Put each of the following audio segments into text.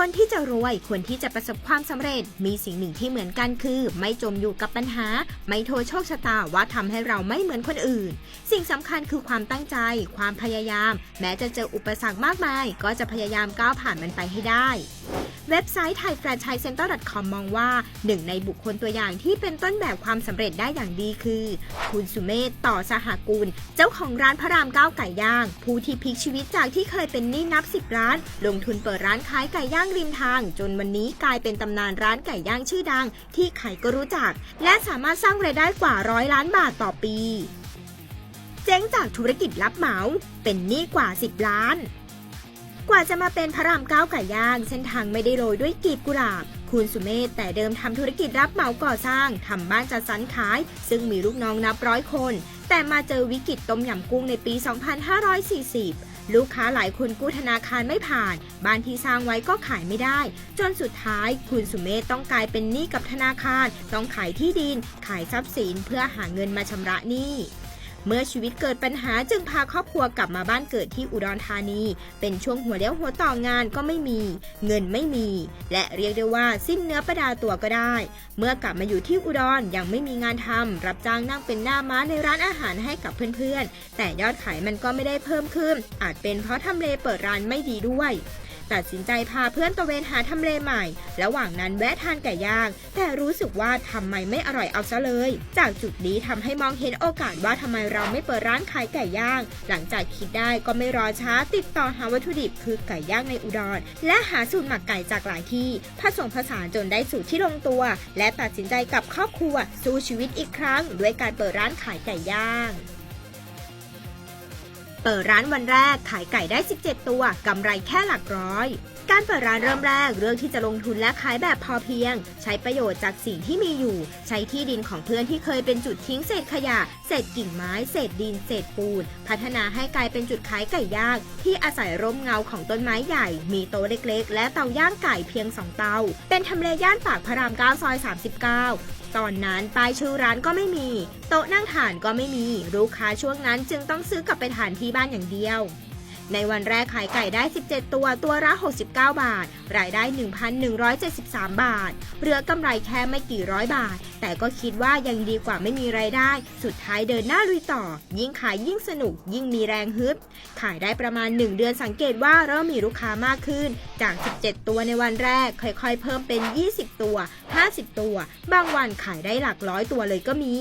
คนที่จะรวยคนที่จะประสบความสำเร็จ มีสิ่งหนึ่งที่เหมือนกันคือ ไม่จมอยู่กับปัญหา ไม่โทษโชคชะตาว่าทำให้เราไม่เหมือนคนอื่น สิ่งสำคัญคือความตั้งใจ ความพยายาม แม้จะเจออุปสรรคมากมาย ก็จะพยายามก้าวผ่านมันไปให้ได้ เว็บไซต์ thaifranchisecenter.com มองว่า หนึ่งในบุคคลตัวอย่างที่เป็นต้นแบบความสำเร็จได้อย่างดีคือ คุณสุเมธต่อสหกุล เจ้าของร้านพระรามเก้าไก่ย่าง ผู้ที่พลิกชีวิตจากที่เคยเป็นหนี้นับสิบล้าน ลงทุนเปิดร้านขายไก่ย่างริมทาง จนวันนี้กลายเป็นตำนานร้านไก่ย่างชื่อดัง ที่ใครก็รู้จัก และสามารถสร้างรายได้กว่าร้อยล้านบาทต่อปี เจ๊งจากธุรกิจรับเหมา เป็นหนี้กว่า 10 ล้าน กว่าจะมาเป็นพระรามเก้าไก่ย่าง เส้นทางไม่ได้โรยด้วยกีบกุหลาบ คุณสุเมธแต่เดิมทำธุรกิจรับเหมาก่อสร้างทำบ้านจัดสรรขาย ซึ่งมีลูกน้องนับร้อยคน แต่มาเจอวิกฤตต้มยำกุ้งในปี 2540ลูกค้าหลายคนกู้ธนาคารไม่ผ่าน บ้านที่สร้างไว้ก็ขายไม่ได้ จนสุดท้ายคุณสุเมธต้องกลายเป็นหนี้กับธนาคาร ต้องขายที่ดิน ขายทรัพย์สินเพื่อหาเงินมาชำระหนี้ เมื่อชีวิตเกิดปัญหาจึงพาครอบครัวกลับมาบ้านเกิดที่อุดรธานี เป็นช่วงหัวเลี้ยวหัวต่องานก็ไม่มี เงินไม่มี และเรียกได้ว่าสิ้นเนื้อประดาตัวก็ได้ เมื่อกลับมาอยู่ที่อุดรยังไม่มีงานทำรับจ้างนั่งเป็นหน้าม้าในร้านอาหารให้กับเพื่อนๆ แต่ยอดขายมันก็ไม่ได้เพิ่มขึ้น อาจเป็นเพราะทำเลเปิดร้านไม่ดีด้วย ตัดสินใจพาเพื่อนตระเวนหาทำเลใหม่ ระหว่างนั้นแวะทานไก่ย่าง แต่รู้สึกว่าทำไมไม่อร่อยเอาซะเลย จากจุดนี้ทำให้มองเห็นโอกาสว่าทำไมเราไม่เปิดร้านขายไก่ย่าง หลังจากคิดได้ก็ไม่รอช้าติดต่อหาวัตถุดิบคือไก่ย่างในอุดร และหาสูตรหมักไก่จากหลายที่ผสมผสานจนได้สูตรที่ลงตัว และตัดสินใจกับครอบครัวสู้ชีวิตอีกครั้ง ด้วยการเปิดร้านขายไก่ย่าง เปิดร้านวันแรกขายไก่ได้ 17 ตัวกำไรแค่หลักร้อย การเปิดร้านเริ่มแรกเรื่องที่จะลงทุนและขายแบบพอเพียง ใช้ประโยชน์จากสิ่งที่มีอยู่ ใช้ที่ดินของเพื่อนที่เคยเป็นจุดทิ้งเศษขยะ เศษกิ่งไม้ เศษดิน เศษปูน พัฒนาให้กลายเป็นจุดขายไก่ย่างที่อาศัยร่มเงาของต้นไม้ใหญ่ มีโต๊ะเล็กๆ และเตาย่างไก่เพียง 2 เตา เป็นทำเลย่านปากพระราม 9 ซอย 39ตอนนั้นป้ายชื่อร้านก็ไม่มี โต๊ะนั่งทานก็ไม่มี ลูกค้าช่วงนั้นจึงต้องซื้อกลับไปทานที่บ้านอย่างเดียว ในวันแรกขายไก่ได้ 17 ตัวตัวละ 69 บาท รายได้ 1,173 บาท เหลือกำไรแค่ไม่กี่ร้อยบาท แต่ก็คิดว่ายังดีกว่าไม่มีรายได้ สุดท้ายเดินหน้าลุยต่อ ยิ่งขายยิ่งสนุก ยิ่งมีแรงฮึดขายได้ประมาณ 1 เดือนสังเกตว่าเริ่มมีลูกค้ามากขึ้น จาก 17 ตัวในวันแรก ค่อยๆ เพิ่มเป็น 20 ตัว 50 ตัว บางวันขายได้หลักร้อยตัวเลยก็มี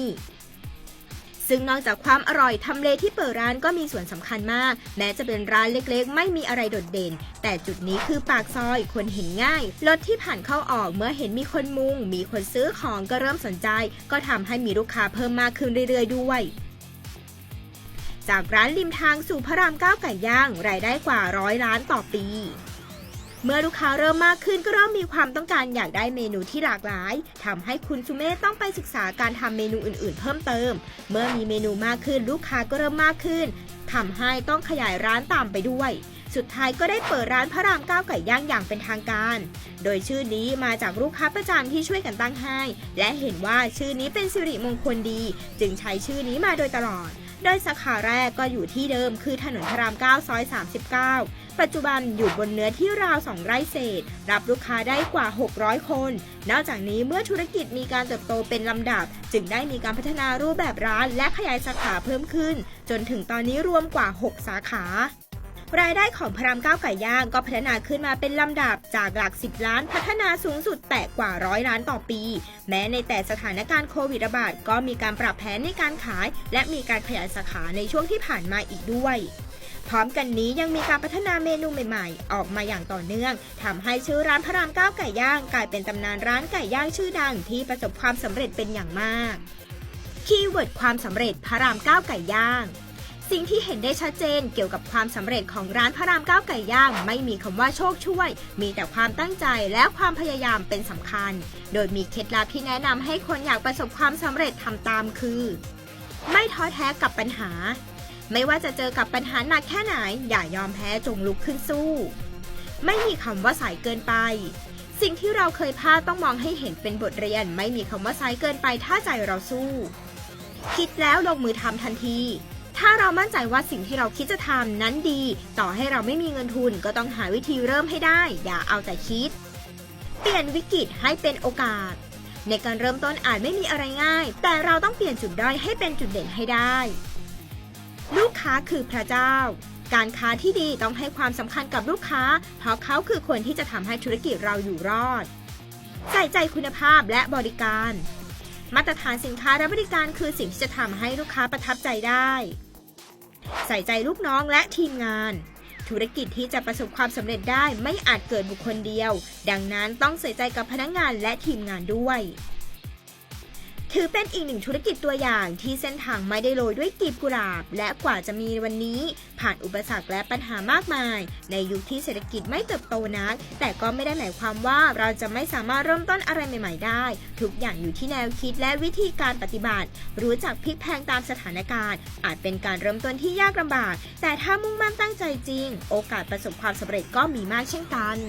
ซึ่งนอกจากความอร่อยทำเลที่เปิดร้านก็มีส่วนสำคัญมาก แม้จะเป็นร้านเล็กๆ ไม่มีอะไรโดดเด่น แต่จุดนี้คือปากซอยคนเห็นง่ายรถที่ผ่านเข้าออกเมื่อเห็นมีคนมุง มีคนซื้อของก็เริ่มสนใจ ก็ทำให้มีลูกค้าเพิ่มมากขึ้นเรื่อยๆ ด้วยจากร้านริมทางสู่พระรามเก้าไก่ย่าง รายได้กว่าร้อยล้านต่อปี เมื่อลูกค้าเริ่มมากขึ้นก็เริ่มมีความต้องการอยากได้เมนูที่หลากหลายทำให้คุณสุเมธต้องไปศึกษาการทำเมนูอื่น ๆ เพิ่มเติม เมื่อมีเมนูมากขึ้นลูกค้าก็เริ่มมากขึ้นทำให้ต้องขยายร้านตามไปด้วย สุดท้ายก็ได้เปิดร้านพระรามเก้าไก่ย่างอย่างเป็นทางการ โดยชื่อนี้มาจากลูกค้าประจำที่ช่วยกันตั้งให้ และเห็นว่าชื่อนี้เป็นสิริมงคลดี จึงใช้ชื่อนี้มาโดยตลอด โดยสาขาแรกก็อยู่ที่เดิมคือถนนพระราม 9 ซอย 39 ปัจจุบันอยู่บนเนื้อที่ราว 2 ไร่เศษ รับลูกค้าได้กว่า 600 คน นอกจากนี้เมื่อธุรกิจมีการเติบโตเป็นลำดับ จึงได้มีการพัฒนารูปแบบร้านและขยายสาขาเพิ่มขึ้น จนถึงตอนนี้รวมกว่า 6 สาขา รายได้ของพระรามเก้าไก่ย่างก็พัฒนาขึ้นมาเป็นลำดับจากหลัก 10 ล้านพัฒนาสูงสุดแตะกว่าร้อยล้านต่อปี แม้ในแต่สถานการณ์โควิดระบาดก็มีการปรับแผนในการขาย และมีการขยายสาขาในช่วงที่ผ่านมาอีกด้วยพร้อมกันนี้ยังมีการพัฒนาเมนูใหม่ๆ ออกมาอย่างต่อเนื่องทำให้ชื่อร้านพระรามเก้าไก่ย่าง กลายเป็นตำนานร้านไก่ย่างชื่อดังที่ประสบความสำเร็จเป็นอย่างมาก คีย์เวิร์ดความสำเร็จพระรามเก้าไก่ย่าง สิ่งที่เห็นได้ชัดเจนเกี่ยวกับความสำเร็จของร้านพระรามเก้าไก่ย่าง ไม่มีคำว่าโชคช่วย มีแต่ความตั้งใจและความพยายามเป็นสำคัญ โดยมีเคล็ดลับที่แนะนำให้คนอยากประสบความสำเร็จทำตามคือ ไม่ท้อแท้กับปัญหา ไม่ว่าจะเจอกับปัญหาหนักแค่ไหน อย่ายอมแพ้จงลุกขึ้นสู้ ไม่มีคำว่าสายเกินไป สิ่งที่เราเคยพลาดต้องมองให้เห็นเป็นบทเรียน ไม่มีคำว่าสายเกินไปถ้าใจเราสู้ คิดแล้วลงมือทำทันที ถ้าเรามั่นใจว่าสิ่งที่เราคิดจะทำนั้นดี ต่อให้เราไม่มีเงินทุนก็ต้องหาวิธีเริ่มให้ได้ อย่าเอาแต่คิด เปลี่ยนวิกฤตให้เป็นโอกาส ในการเริ่มต้นอาจไม่มีอะไรง่าย แต่เราต้องเปลี่ยนจุดด้อยให้เป็นจุดเด่นให้ได้ ลูกค้าคือพระเจ้า การค้าที่ดีต้องให้ความสำคัญกับลูกค้า เพราะเขาคือคนที่จะทำให้ธุรกิจเราอยู่รอด ใส่ใจคุณภาพและบริการมาตรฐานสินค้าและบริการคือสิ่งที่จะทำให้ลูกค้าประทับใจได้ ใส่ใจลูกน้องและทีมงาน ธุรกิจที่จะประสบความสำเร็จได้ไม่อาจเกิดบุคคลเดียว ดังนั้นต้องใส่ใจกับพนักงานและทีมงานด้วย ถือเป็นอีกหนึ่งธุรกิจตัวอย่างที่เส้นทางไม่ได้โรยด้วยกีบกุหลาบ และกว่าจะมีวันนี้ ผ่านอุปสรรคและปัญหามากมาย ในยุคที่เศรษฐกิจไม่เติบโตนัก แต่ก็ไม่ได้หมายความว่าเราจะไม่สามารถเริ่มต้นอะไรใหม่ ๆ ได้ ทุกอย่างอยู่ที่แนวคิดและวิธีการปฏิบัติ รู้จักพลิกแพงตามสถานการณ์ อาจเป็นการเริ่มต้นที่ยากลำบาก แต่ถ้ามุ่งมั่นตั้งใจจริง โอกาสประสบความสำเร็จก็มีมากเช่นกัน